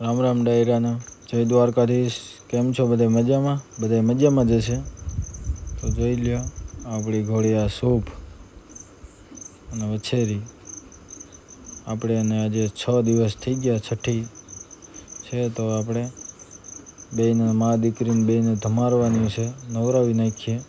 રામ રામ ડાયરાના. જય દ્વારકાધીશ. કેમ છો બધા મજામાં? બધા મજામાં જ હશે. તો જોઈ લ્યો, આપણી ઘોડી શુભ અને વછેરી. આપણે એને આજે છ દિવસ થઈ ગયા, છઠ્ઠી છે તો આપણે બેયને, મા દીકરીને બેયને ધમારવાની છે. નવરાવી નાખીએ.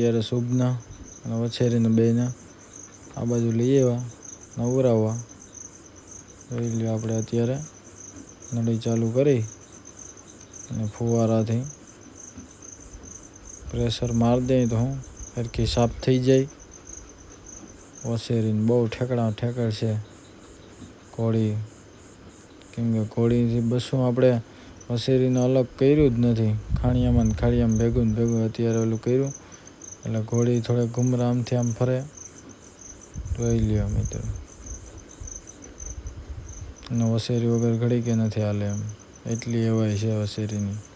અત્યારે શુભના અને વછેરીને બેના આ બાજુ લઈ આવ્યા નવરાવવા જોઈ લ્યો આપણે અત્યારે નળી ચાલુ કરી અને ફુવારાથી પ્રેશર મારી દઈએ તો હું સરખી સાફ થઈ જાય. વછેરીને બહુ ઠેકડા ઠેકડ છે કોળી. કેમ કે કોળીથી બસું આપણે વસેરીને અલગ કર્યું જ નથી. ખાણિયામાં ખાણિયામાં ભેગું ભેગું અત્યારે ઓલું કર્યું. એટલે ઘોડી થોડે ગુમરામથી આમ ફરે. જોઈ લ્યો મિત્રો. અને વસેરી વગર ઘડી કે નથી હાલે એમ. એટલી એવાય છે વસેરીની.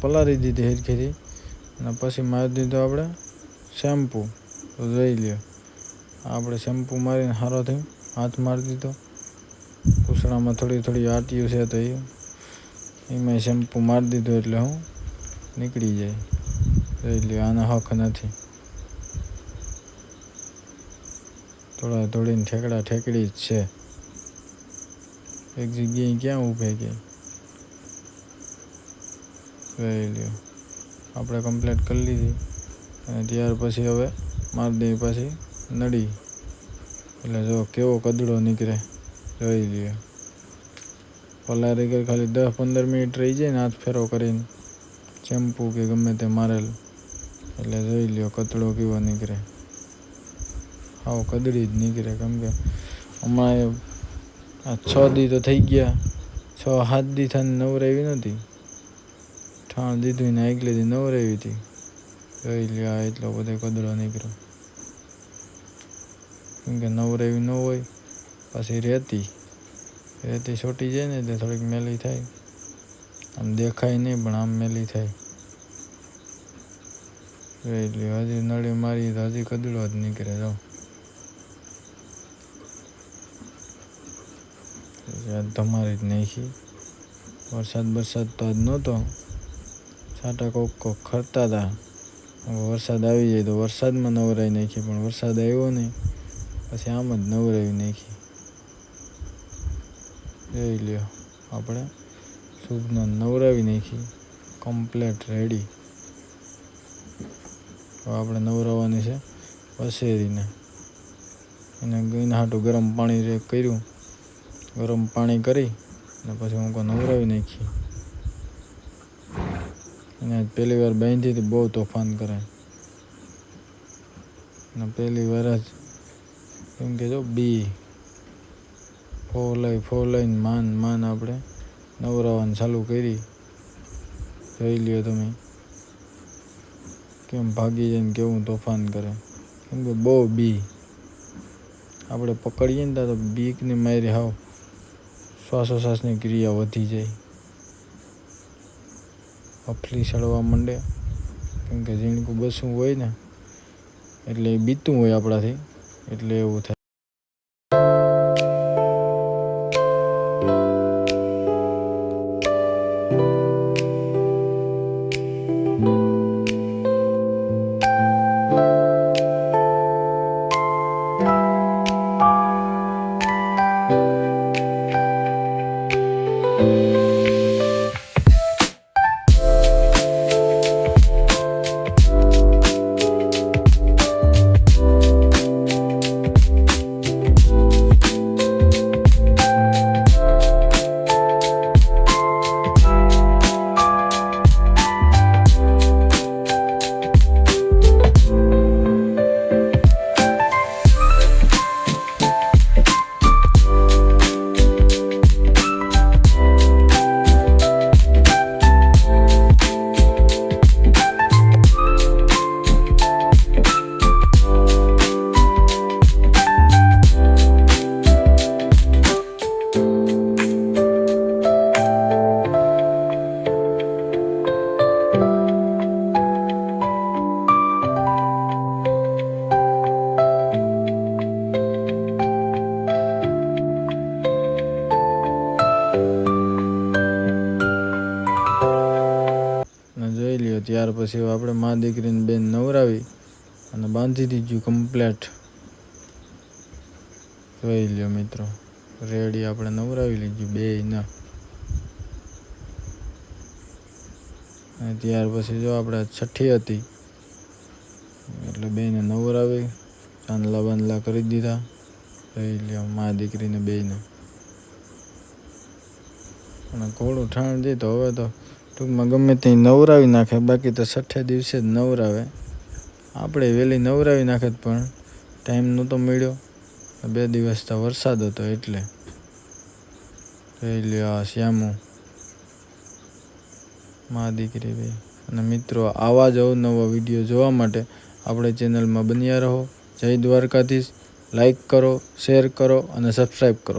પલાળી દીધી હેરખેરી. અને પછી મારી દીધો આપણે શેમ્પુ. તો જોઈ લ્યો. આપણે શેમ્પુ મારીને સારો થયું. હાથ મારી દીધો. પૂછડામાં થોડી થોડી આટ્યું છે તો એ એમાં શેમ્પુ મારી દીધો એટલે હું નીકળી જાય. જોઈ લ્યો, આને હક નથી. થોડા થોડીને ઠેકડા ઠેકડી જ છે. એક જગ્યાએ ક્યાં ઊભે કે જોઈ લ્યો. આપણે કમ્પ્લીટ કરી લીધી. અને ત્યાર પછી હવે મારી પાછી નડી. એટલે જો કેવો કદડો નીકળે, જોઈ લ્યો. પલારી ગઈ ખાલી દસ પંદર મિનિટ રહી જાય ને હાથ ફેરો કરીને. ચેમ્પુ કે ગમે તે મારેલ. એટલે જોઈ લ્યો કતડો કેવો નીકળે. હાવ કદડી જ નીકળે કેમ કે હમણાં આ છ દી તો થઈ ગયા. છ, સાત દી થઈને નવરાવી નથી ઠાણ દીધું ને આગલે દી નવરાવી હતી. જોઈ લ્યા, એટલો બધો કદડો નીકળ્યો. કેમ કે નવરાવી ન હોય, પછી રેતી. રેતી છોટી જાય ને એટલે થોડીક મેલી થાય. આમ દેખાય નહીં, પણ આમ મેલી થાય. જોઈ હજી નળી મારી તો હજી કદડો જ નીકળે તો તમારી જ નાખી. વરસાદ બરસાદ તો જ નહોતો. છાંટા કોક કોક ખરતા હતા વરસાદ આવી જાય તો વરસાદમાં નવરાઈ નાખી, પણ વરસાદ આવ્યો નહીં. પછી આમ જ નવરાવી નાખી. જોઈ લ્યો આપણે. શુભને નવરાવી નાખી. કમ્પ્લેટ રેડી તો આપણે નવરાવવાની છે પસેરીને એને એના હાટું ગરમ પાણી કર્યું. ગરમ પાણી કરી, અને પછી હું કોઈ નવરાવી નાખી. આજ પહેલી વાર બાંધી હતી બહુ તોફાન કરે. અને પહેલી વાર જ એમ કે જો બી. ફોલાઈ ફોલાઈને માન માન આપણે નવરાવાનું ચાલુ કરી. જોઈ લ્યો તમે. કેમ ભાગી જાય ને કેવું તોફાન કરે. કેમ કે બહુ બી. આપણે પકડીએ ને તો બીકની મારી હાવ શ્વાસોશ્વાસની ક્રિયા વધી જાય. અફલી સડવા માંડે. કેમ કે ઝીણકું બસવું હોય ને, એટલે એ બીતું હોય આપણાથી, એટલે એવું થાય. પછી આપણે મા દીકરીને બેન નવરાવી અને બાંધી દીધું કમ્પ્લેટ જોઈ લ્યો મિત્રો રેડી આપણે નવરાવી લીધું બે ના અને ત્યાર પછી જો આપણે છઠ્ઠી હતી, એટલે બેને નવરાવી, ચાંદલા બાંદલા કરી દીધા. જોઈ લ્યો મા દીકરીને બેને અને ઘોડું ઠાણ તો હવે તો ટૂંકમાં ગમે તે નવરાવી નાખે, બાકી તો છઠ્ઠે દિવસે જ નવરાવે. આપણે વહેલી નવરાવી નાખે પણ ટાઈમ નહોતો મળ્યો. બે દિવસ તો વરસાદ હતો એટલે. જોઈ લ્યો આ શ્યામુ, મા દીકરી ભાઈ અને મિત્રો, આવા જ અવનવા વીડિયો જોવા માટે આપણે ચેનલમાં બન્યા રહો. જય દ્વારકાધીશ. લાઈક કરો શેર કરો અને સબસ્ક્રાઈબ કરો.